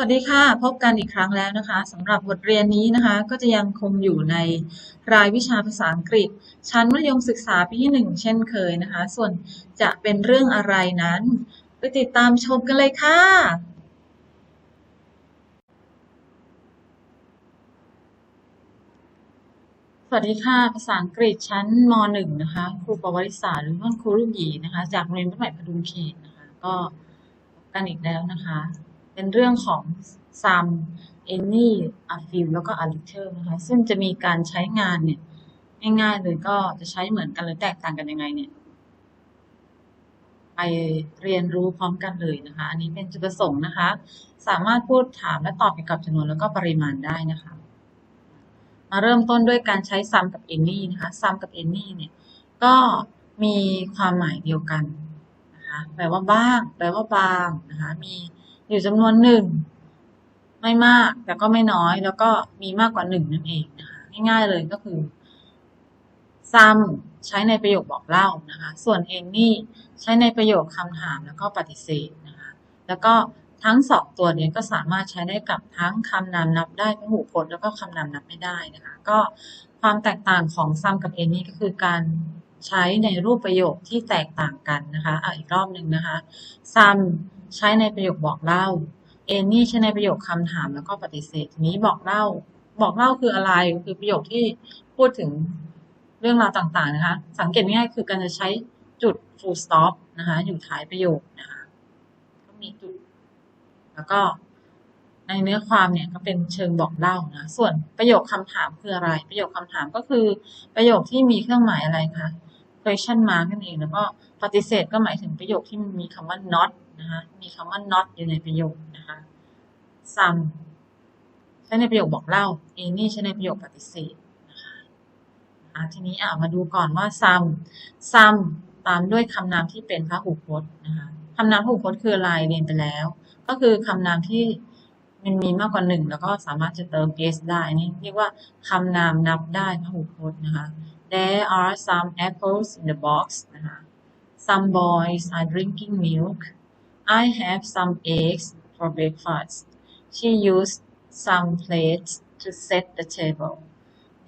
สวัสดีค่ะ พบกันอีกครั้งแล้วนะคะสำหรับบทเรียนนี้นะคะ ก็จะยังคงอยู่ในรายวิชาภาษาอังกฤษ ชั้นมัธยมศึกษาปีที่หนึ่งเช่นเคยนะคะ ส่วนจะเป็นเรื่องอะไรนั้น ไปติดตามชมกันเลยค่ะ สวัสดีค่ะ ภาษาอังกฤษชั้นม .1 นะคะ ครูประวัติศาสตร์หรือว่าครูลูกหยีนะคะ จากโรงเรียนบ้านใหม่พดุงเขตนะคะ ก็พบกันอีกแล้วนะคะ เป็นเรื่องของ some any a few แล้วก็ a little นะคะ ซึ่งจะมีการใช้งานเนี่ย ง่ายๆเลยก็จะใช้เหมือนกันหรือแตกต่างกันยังไงเนี่ย ไปเรียนรู้พร้อมกันเลยนะคะ อันนี้เป็นจุดประสงค์นะคะ สามารถพูดถามและตอบเกี่ยวกับจำนวนแล้วก็ปริมาณได้นะคะ มาเริ่มต้นด้วยการใช้ sum กับ any นะคะ sum กับ any เนี่ย ก็มีความหมายเดียวกันนะคะ แปลว่าบ้าง แปลว่าบางนะคะ มี อยู่จำนวนหนึ่งไม่มากแต่ก็ไม่น้อย แล้วก็มีมากกว่าหนึ่งนั่นเองนะคะง่ายๆเลยก็คือ sum ใช้ในประโยคบอกเล่านะคะ ส่วน any ใช้ในประโยคคำถามแล้วก็ปฏิเสธนะคะ แล้วก็ทั้งสองตัวนี้ก็สามารถใช้ได้กับทั้งคำนามนับได้พหูพจน์แล้วก็คำนามนับไม่ได้นะคะ ก็ความแตกต่างของ sum กับ any ก็คือการใช้ในรูปประโยคที่แตกต่างกันนะคะ เอะอีกรอบหนึ่งนะคะ sum ใช้ในประโยคบอกเล่า any ใช้ในประโยคคำถามแล้วก็ปฏิเสธทีนี้บอกเล่า บอกเล่าคืออะไรคือประโยคที่พูดถึงเรื่องราวต่างๆนะคะ สังเกตง่ายคือการจะใช้จุด full stop นะคะ อยู่ท้ายประโยคนะคะก็มีจุด แล้วก็ในเนื้อความเนี่ยก็เป็นเชิงบอกเล่านะ ส่วนประโยคคำถามคืออะไร ประโยคคำถามก็คือประโยคที่มีเครื่องหมายอะไรคะ question mark นั่นเอง แล้วก็ปฏิเสธก็หมายถึงประโยคที่มันมีคำว่า not นะคะ มีคำว่า not อยู่ในประโยคนะคะ some ใช้ในประโยคบอกเล่า any ใช้ในประโยคปฏิเสธนะคะะทีนี้อะมาดูก่อนว่า some some ตามด้วยคำนามที่เป็นพหูพจน์นะคะคำนามพหูพจน์คืออะไรเรียนไปแล้ว ก็คือคำนามที่มันมีมากกว่าหนึ่งแล้วก็สามารถจะเติม s ได้นนี่เรียกว่าคำนามนับได้พหูพจน์นะคะ There are some apples in the box นะคะ Some boys are drinking milk I have some eggs for breakfast She used some plates to set the table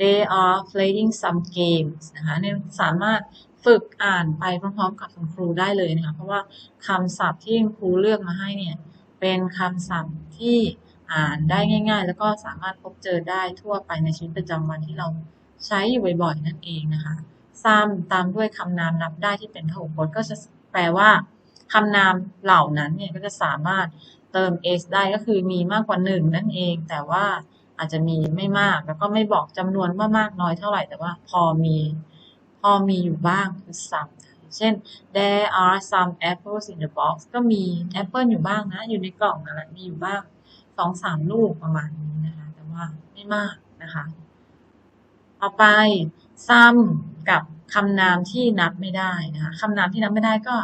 They are playing some games นะคะเนี่ยสามารถฝึกอ่านไปพร้อมๆกับคุณครูได้เลยนะคะเพราะว่าคำศัพท์ที่คุณครูเลือกมาให้เนี่ยเป็นคำศัพท์ที่อ่านได้ง่าย ๆ แล้วก็สามารถพบเจอได้ทั่วไปในชีวิตประจำวันที่เราใช้อยู่บ่อยๆนั่นเองนะคะ some ตามด้วยคำนามนับได้ที่เป็นพหูพจน์ก็จะแปลว่า คำนามเหล่านั้นเนี่ยก็จะสามารถเติม s ได้ก็คือมีมากกว่าหนึ่งนั่นเอง แต่ว่าอาจจะมีไม่มากแล้วก็ไม่บอกจำนวนว่ามากน้อยเท่าไหร่แต่ว่าพอมีพอมีอยู่บ้างคือ some เช่น there are some apples in the box ก็มีแอปเปิลอยู่บ้างนะ อยู่ในกล่องนั่นแหละมีอยู่บ้างสองสามลูกประมาณนี้นะคะ แต่ว่าไม่มากนะคะต่อไป some กับคำนามที่นับไม่ได้นะคะคำนามที่นับไม่ได้ก็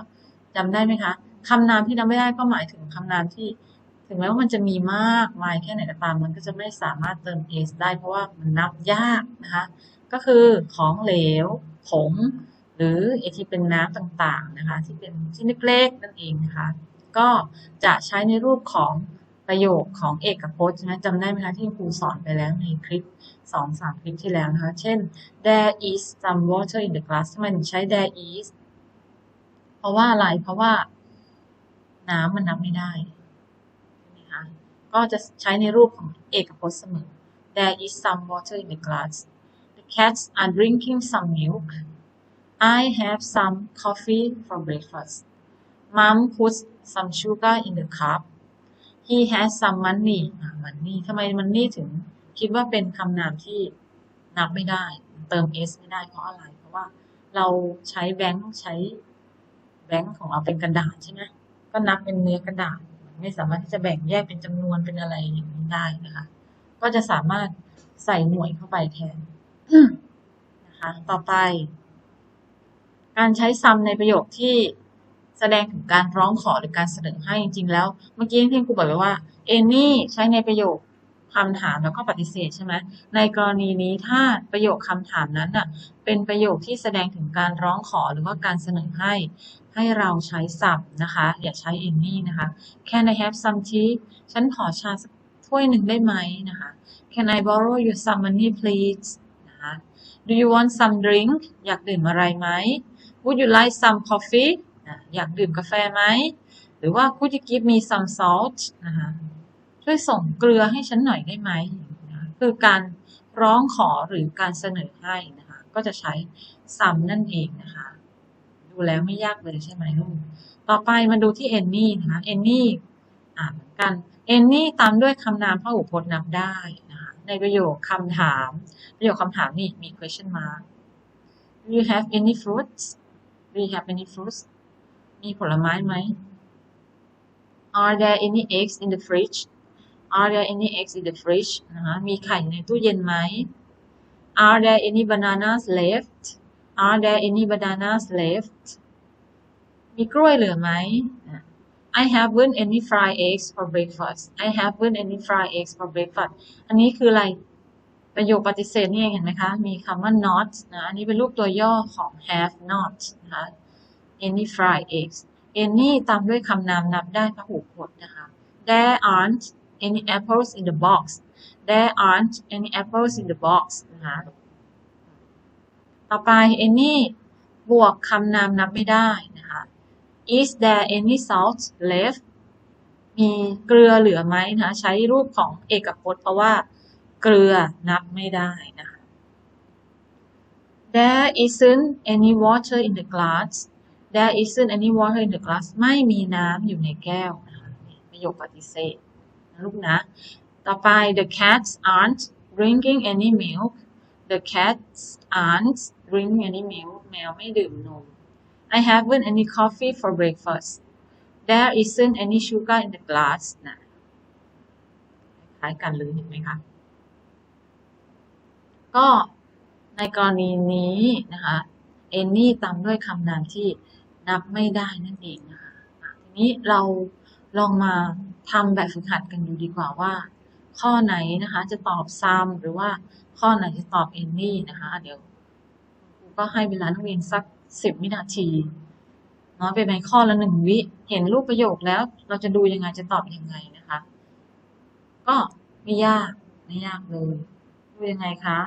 จำได้ไหมคะคำนามที่นับไม่ได้ก็หมายถึงคำนามที่ ถึงแม้ว่ามันจะมีมากมายแค่ไหนก็ตามมันก็จะไม่สามารถเติม s ได้เพราะว่ามันนับยากนะคะ ก็คือของเหลว ผง หรือไอที่เป็นน้ำต่างๆนะคะที่เป็นชิ้นเล็กๆนั่นเองนะคะก็จะใช้ในรูปของประโยคของเอกพจน์ใช่ไหมจำได้ไหมคะที่ครูสอนไปแล้วในคลิปสองสามคลิปที่แล้วนะคะ เช่น there is some water in the glass ทำไมถึงใช้ there is ราะว่าอะไร เพราะว่า น้ำมันนับไม่ได้ใช่ไหมคะก็จะใช้ในรูปของเอกพจน์เสมอ there is some water in the glass the cats are drinking some milk I have some coffee for breakfast Mom puts some sugar in the cup He has some money money ทำไม money ถึงคิดว่าเป็นคำนามที่นับไม่ได้ เติม s ไม่ได้เพราะอะไร เพราะว่าเราใช้แบงค์ใช้ แบงค์ของเราเป็นกระดาษใช่ไหมก็นับเป็นเนื้อกระดาษ ไม่สามารถที่จะแบ่งแยกเป็นจำนวนเป็นอะไรอย่างนี้ได้นะคะ ก็จะสามารถใส่หน่วยเข้าไปแทนนะคะ ต่อไป การใช้ซ้ำในประโยคที่แสดงถึงการร้องขอหรือการเสนอให้จริงๆแล้ว เมื่อกี้ที่ครูบอกไว้ว่า any ใช้ในประโยค คำถามแล้วก็ปฏิเสธใช่ไหมในกรณีนี้ถ้าประโยคคำถามนั้นน่ะเป็นประโยคที่แสดงถึงการร้องขอหรือว่าการเสนอให้ให้เราใช้สับนะคะ อย่าใช้ any นะคะ Can I have some tea ฉันขอชาสักถ้วยหนึ่งได้ไหมนะคะ Can I borrow you some money please นะคะ Do you want some drink อยากดื่มอะไรไหม Would you like some coffee อะอยากดื่มกาแฟไหม หรือว่า Could you give me some salt นะคะ ช่วยส่งเกลือให้ฉันหน่อยได้ไหมคือการร้องขอหรือการเสนอให้นะคะ ก็จะใช้ some นั่นเองนะคะ ดูแล้วไม่ยากเลยใช่ไหมลูกต่อไปมาดูที่ any นะคะ any อ่านเหมือนกัน any ตามด้วยคำนามพหูพจน์นับได้นะคะในประโยคคำถาม ประโยคคำถามนี่มี question mark Do you have any fruits Do you have any fruits มีผลไม้ไหม Are there any eggs in the fridge Are there any eggs in the fridge นะคะมีไข่ในตู้เย็นไหม Are there any bananas left Are there any bananas left มีกล้วยเหลือไหม I haven't any fried eggs for breakfast I haven't any fried eggs for breakfast อันนี้คืออะไรประโยคปฏิเสธนี่เองเห็นไหมคะ มีคำว่า not นะ อันนี้เป็นรูปตัวย่อของ have not นะคะ any fried eggs any ตามด้วยคำนามนับได้พหูพจน์นะคะ There aren't any apples in the box There aren't any apples in the box นะคะต่อไป any บวกคำนามนับไม่ได้นะคะ Is there any salt left มีเกลือเหลือไหมนะใช้รูปของเอกพจน์เพราะว่าเกลือนับไม่ได้นะคะ There isn't any water in the glass There isn't any water in the glass ไม่มีน้ำอยู่ในแก้วนะคะประโยคปฏิเสธ นะลูกนะ ต่อไป The cats aren't drinking any milk The cats aren't drinking any milk แมวไม่ดื่มนม I haven't any coffee for breakfast There isn't any sugar in the glass นะคล้ายกันเลยเห็นไหมคะ ก็ในกรณีนี้นะคะ any ตามด้วยคำนามที่นับไม่ได้นั่นเองนะคะอะทีนี้เรา ลองมาทำแบบฝึกหัดกันดูดีกว่าว่า ข้อไหนนะคะจะตอบ some หรือว่าข้อไหนจะตอบ any นะคะเดี๋ยวครูก็ให้เวลานักเรียนสัก10วินาทีเนาะเป็นไหมข้อละหนึ่งวิ เห็นรูปประโยคแล้ว เราจะดูยังไงจะตอบยังไงนะคะ ก็ไม่ยากไม่ยากเลยดูยังไงคะ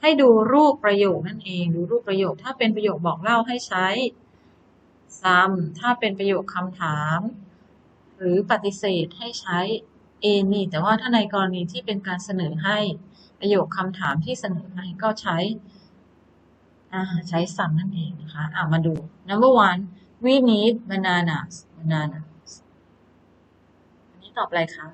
ให้ดูรูปประโยคนั่นเอง ดูรูปประโยค ถ้าเป็นประโยคบอกเล่าให้ใช้ some ถ้าเป็นประโยคคำถาม หรือปฏิเสธให้ใช้ any แต่ว่าถ้าในกรณีที่เป็นการเสนอให้ประโยคคำถามที่เสนอให้ก็ใช้ใช้ some นั่นเองนะคะ อ่ามาดู number one we need bananas bananas อันนี้ตอบอะไรคะ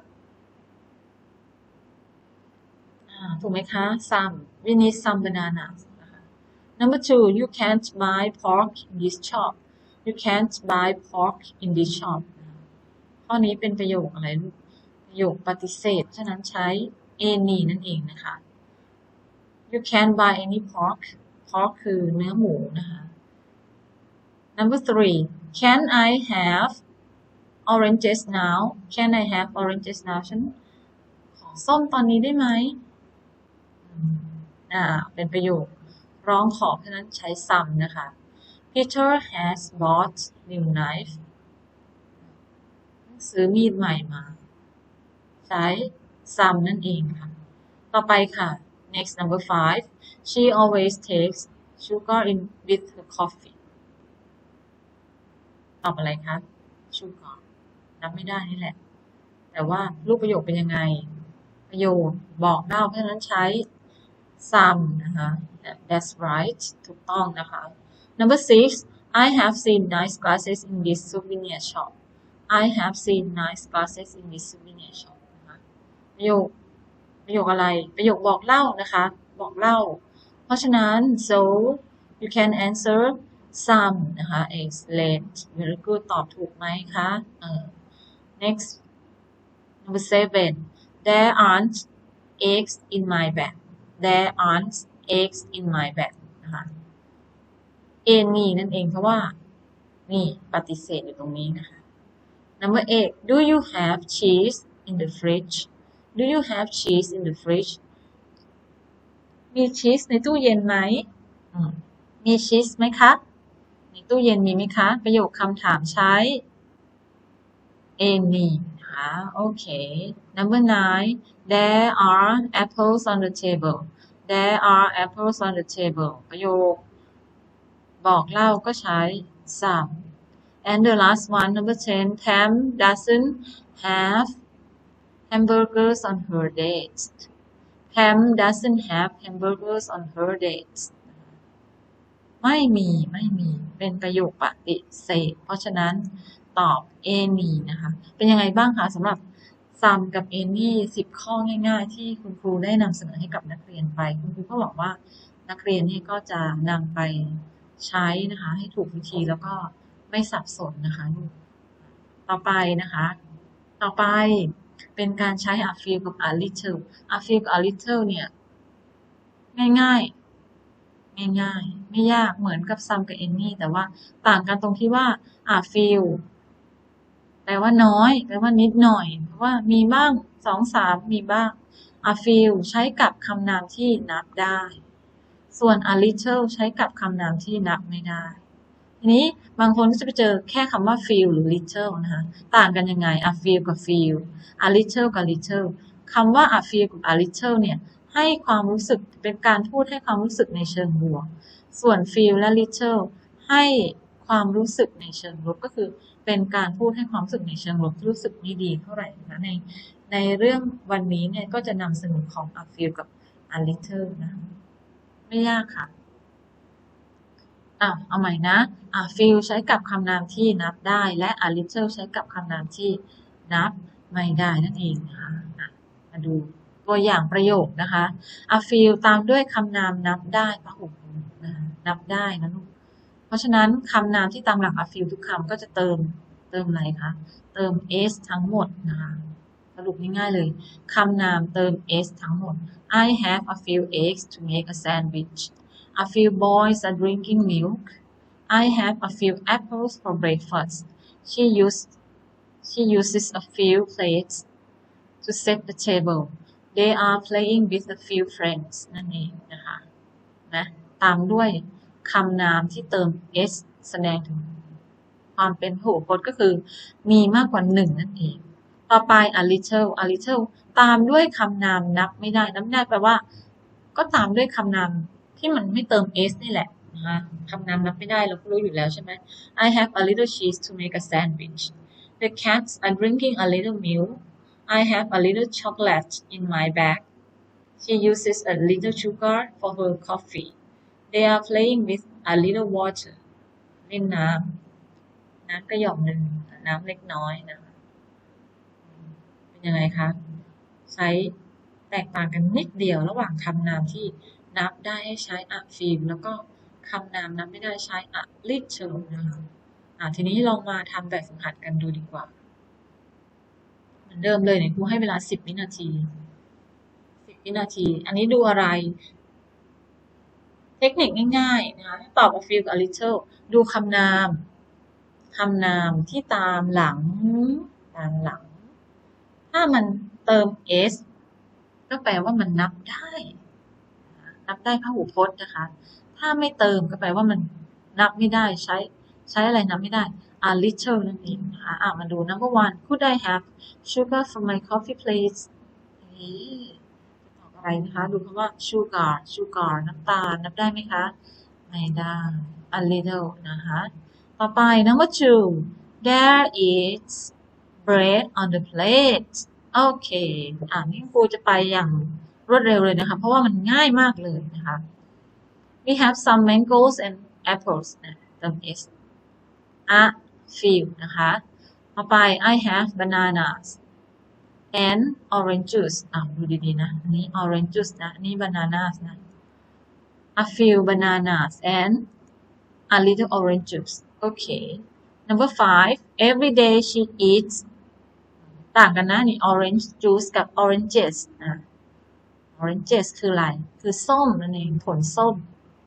ถูกไหมคะ some we need some bananas number two you can't buy pork in this shop you can't buy pork in this shop ข้อนี้เป็นประโยคอะไรลูกประโยคปฏิเสธ ฉะนั้นใช้ any นั่นเองนะคะ you can buy any pork pork คือเนื้อหมูนะคะ number three can I have oranges now can I have oranges now ฉันขอส้มตอนนี้ได้ไหมอ่า เป็นประโยคร้องขอเพราะฉะนั้นใช้ some นะคะ Peter has bought new knife ซื้อมีดใหม่มา ใช้ some นั่นเองค่ะ ต่อไปค่ะ next number five she always takes sugar in with her coffee ตอบอะไรคะ sugar นับไม่ได้นี่แหละ แต่ว่ารูปประโยคเป็นยังไง ประโยคบอกเล่าเพราะฉะนั้นใช้ some นะคะ that's right ถูกต้องนะคะ number six I have seen nice glasses in this souvenir shop I have seen nice glasses in this souvenir shop นะคะประโยคประโยคอะไร ประโยคบอกเล่านะคะ บอกเล่า เพราะฉะนั้น so you can answer some นะคะ excellent very good ตอบถูกไหมคะเออ next number seven there aren't eggs in my bag there aren't eggs in my bag นะคะ any นั่นเองเพราะว่า นี่ปฏิเสธอยู่ตรงนี้นะคะ number eight do you have cheese in the fridge Do you have cheese in the fridge มีชีสในตู้เย็นไหม มีชีสไหมคะ ในตู้เย็นมีไหมคะ ประโยคคำถามใช้ any นะคะโอเค number nine there are apples on the table there are apples on the table ประโยค บอกเล่าก็ใช้ some and the last one number ten Pam doesn't have hamburgers on her date Pam doesn't have hamburgers on her date ไม่มีไม่มีเป็นประโยคปฏิเสธ เพราะฉะนั้นตอบ any นะคะ เป็นยังไงบ้างคะสำหรับ some กับ any 10 ข้อง่ายๆ ที่คุณครูได้นำเสนอให้กับนักเรียนไป คุณครูก็หวังว่านักเรียนนี่ก็จะนำไปใช้นะคะ ให้ถูกวิธีแล้วก็ ไม่สับสนนะคะ ต่อไปนะคะ ต่อไปเป็นการใช้ a feel กับ a little a feel กับ a little เนี่ย ง่ายๆ ง่ายๆ ไม่ยากเหมือนกับ some กับ any แต่ว่าต่างกันตรงที่ว่า a feel แปลว่าน้อย แปลว่านิดหน่อยเพราะว่ามีบ้างสองสามมีบ้าง a feel ใช้กับคำนามที่นับได้ ส่วน a little ใช้กับคำนามที่นับไม่ได้ ทีนี้บางคนก็จะไปเจอแค่คำว่า feel หรือ little นะคะต่างกันยังไง a feel กับ feel a little กับ little คำว่า a feel กับ a little เนี่ยให้ความรู้สึกเป็นการพูดให้ความรู้สึกในเชิงบวก ส่วน feel และ little ให้ความรู้สึกในเชิงลบก็คือเป็นการพูดให้ความรู้สึกในเชิงลบที่รู้สึกไม่ดีเท่าไหร่นะคะในในเรื่องวันนี้เนี่ยก็จะนำเสนอของ a feel กับ a little นะไม่ยากค่ะ อะเอาใหม่นะอะ feel ใช้กับคำนามที่นับได้ และ a little ใช้กับคำนามที่นับไม่ได้นั่นเองนะคะอะมาดูตัวอย่างประโยคนะคะ a feel ตามด้วยคำนามนับได้พหุพจน์นะคะนับได้นะลูกเพราะฉะนั้นคำนามที่ตามหลัก a feel ทุกคำก็จะเติมเติมอะไรคะ เติม s ทั้งหมดนะคะสรุปง่ายๆเลยคำนามเติม s ทั้งหมด I have a few eggs to make a sandwich A few boys are drinking milk. I have a few apples for breakfast. She used she uses a few plates to set the table. They are playing with a few friends นั่นเองนะคะนะตามด้วยคำนามที่เติม s แสดงถึงความเป็นพหูพจน์ก็คือ มีมากกว่าหนึ่งนั่นเอง ต่อไป a little a little ตามด้วยคำนามนับไม่ได้นับไม่ได้แปลว่า ก็ตามด้วยคำนาม ที่มันไม่เติม s นี่แหละนะคะคำนามนับไม่ได้เราก็รู้อยู่แล้วใช่ไหม I have a little cheese to make a sandwich The cats are drinking a little milk I have a little chocolate in my bag She uses a little sugar for her coffee They are playing with a little water เล่นน้ำน้ำกระหยอมหนึ่งน้ำเล็กน้อยนะเป็นยังไงคะใช้แตกต่างกันนิดเดียวระหว่างคำนามที่ นับได้ให้ใช้ a film แล้วก็คำนามนับไม่ได้ใช้ a little นะคะอะทีนี้ลองมาทำแบบฝึกหัดกันดูดีกว่า เหมือนเดิมเลยเนี่ยครูให้เวลา 10 วินาที 10 วินาที อันนี้ดูอะไร เทคนิคง่ายๆนะคะตอบ a feel กับ a little ดูคำนามคำนามที่ตามหลังตามหลัง ถ้ามันเติม s ก็แปลว่ามันนับได้ นับได้พหูพจน์นะคะ ถ้าไม่เติมก็แปลว่ามันนับไม่ได้ใช้ใช้อะไรนับไม่ได้ a little นั่นเองนะคะอะมาดู number one could I have sugar for my coffee please นี่ตอบอะไรนะคะ ดูคำว่า sugar sugar น้ำตาล นับได้ไหมคะ ไม่ได้ a little นะคะ ต่อไป number two there is bread on the plate โอเค อ่านี่ครูจะไปอย่าง รวดเร็วเลยนะคะ เพราะว่ามันง่ายมากเลยนะคะ we have some mangoes and apples นะเติม s a few นะคะต่อไป I have bananas and orange juice อ่าดูดีๆนะ อันนี้ orange juice นะ อันนี้ bananas นะ a few bananas and a little orange juice okay number five every day she eats ต่างกันนะนี่ orange juice กับ oranges นะ oranges คืออะไร คือส้มนั่นเอง ผลส้ม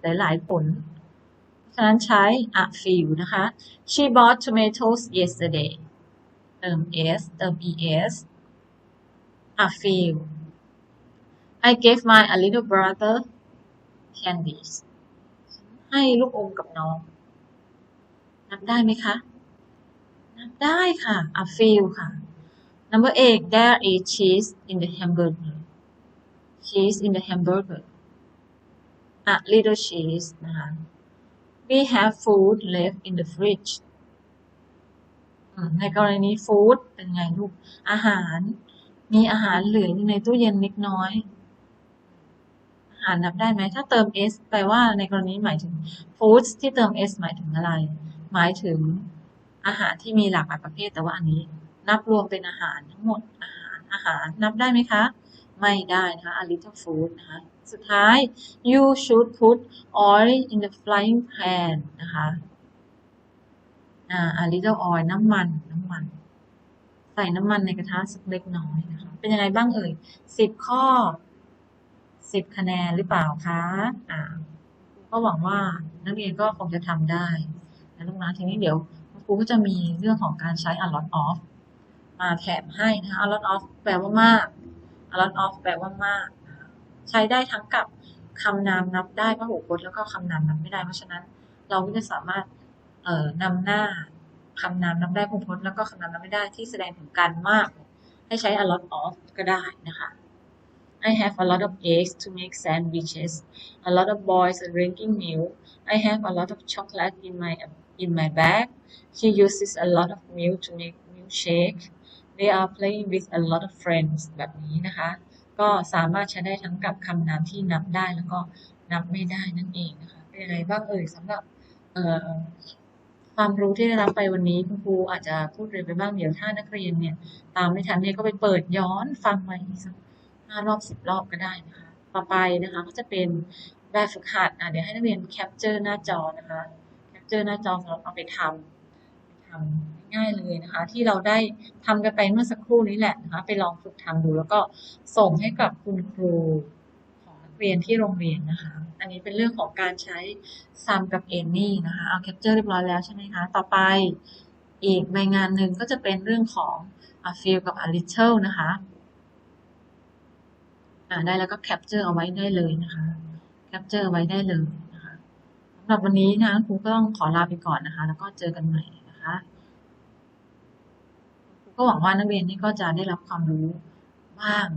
หลาย ๆ ผล ฉะนั้นใช้ a few นะคะ she bought tomatoes yesterday เติม s เติม es a few I gave my a little brother candies ให้ลูกอมกับน้อง นับได้ไหมคะ นับได้ค่ะ a few ค่ะ number eight there is cheese in the hamburger cheese in the hamburger a little cheese นะคะ we have food left in the fridge อืมในกรณีฟู้ดเป็นไงลูก อาหาร มีอาหารเหลืออยู่ในตู้เย็นเล็กน้อย อาหารนับได้ไหม ถ้าเติม s แปลว่าในกรณีหมายถึง foods ที่เติม s หมายถึงอะไร หมายถึงอาหารที่มีหลากหลายประเภท แต่ว่าอันนี้ นับรวมเป็นอาหารทั้งหมด อาหาร อาหาร นับได้ไหมคะ ไม่ได้นะคะ a little food นะคะ สุดท้าย you should put oil in the frying pan นะคะอ่า a little oil น้ำมัน น้ำมัน ใส่น้ำมันในกระทะสักเล็กน้อยนะคะ เป็นยังไงบ้างเอ่ยสิบข้อสิบคะแนนหรือเปล่าคะอ่าก็หวังว่านักเรียนก็คงจะทำได้นะลูกนะทีนี้เดี๋ยวคุณครูก็จะมีเรื่องของการใช้ a lot of มาแถมให้นะคะ a lot of แปลว่ามาก a lot of แปลว่ามาก ใช้ได้ทั้งกับคำนามนับได้พหูพจน์แล้วก็คำนามนับไม่ได้ เพราะฉะนั้นเราก็จะสามารถเอ่อนำหน้าคำนามนับได้พหูพจน์แล้วก็คำนามนับไม่ได้ที่แสดงถึงการมาก ให้ใช้ a lot of ก็ได้นะคะ I have a lot of eggs to make sandwiches. A lot of boys are drinking milk. I have a lot of chocolate in my in my bag. She uses a lot of milk to make milkshake. They are playing with a lot of friends แบบนี้นะคะ ก็สามารถใช้ได้ทั้งกับคำนามที่นับได้แล้วก็นับไม่ได้นั่นเองนะคะ เป็นยังไงบ้างเอ่ยสำหรับความรู้ที่ได้รับไปวันนี้คุณครูอาจจะพูดเร็วไปบ้างเดี๋ยวถ้านักเรียนเนี่ยตามไม่ทันเนี่ยก็ไปเปิดย้อนฟังใหม่อีกสักห้ารอบสิบรอบก็ได้นะคะ ต่อไปนะคะก็จะเป็นแบบฝึกหัดอะเดี๋ยวให้นักเรียนแคปเจอร์หน้าจอนะคะแคปเจอร์หน้าจอสำหรับเอาไปทำไปทำ ง่ายๆเลยนะคะ ที่เราได้ทำกันไปเมื่อสักครู่นี้แหละนะคะ ไปลองฝึกทำดูแล้วก็ส่งให้กับคุณครูของนักเรียนที่โรงเรียนนะคะ อันนี้เป็นเรื่องของการใช้ sum กับ any นะคะเอาแคปเจอร์เรียบร้อยแล้วใช่ไหมคะ ต่อไปอีกใบงานหนึ่งก็จะเป็นเรื่องของ a few กับ a little นะคะได้แล้วก็แคปเจอร์เอาไว้ได้เลยนะคะแคปเจอร์ไว้ได้เลยนะคะสำหรับวันนี้นะครูก็ต้องขอลาไปก่อนนะคะ แล้วก็เจอกันใหม่นะคะ ก็หวังว่านักเรียนนี่ก็จะได้รับความรู้บ้าง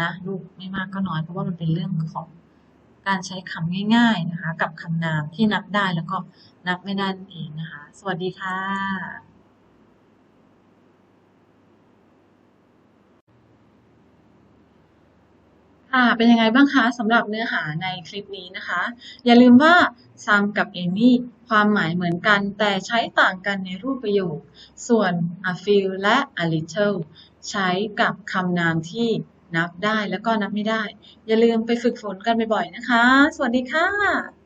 นะลูกไม่มากก็น้อยเพราะว่ามันเป็นเรื่องของการใช้คำง่ายๆนะคะ กับคำนามที่นับได้แล้วก็นับไม่ได้นั่นเองนะคะ สวัสดีค่ะ ค่ะ เป็นยังไงบ้างคะสำหรับเนื้อหาในคลิปนี้นะคะ อย่าลืมว่าซามกับเอมี่ความหมายเหมือนกัน แต่ใช้ต่างกันในรูปประโยค ส่วน a few และ a little ใช้กับคำนามที่นับได้แล้วก็นับไม่ได้ อย่าลืมไปฝึกฝนกันบ่อยๆนะคะ สวัสดีค่ะ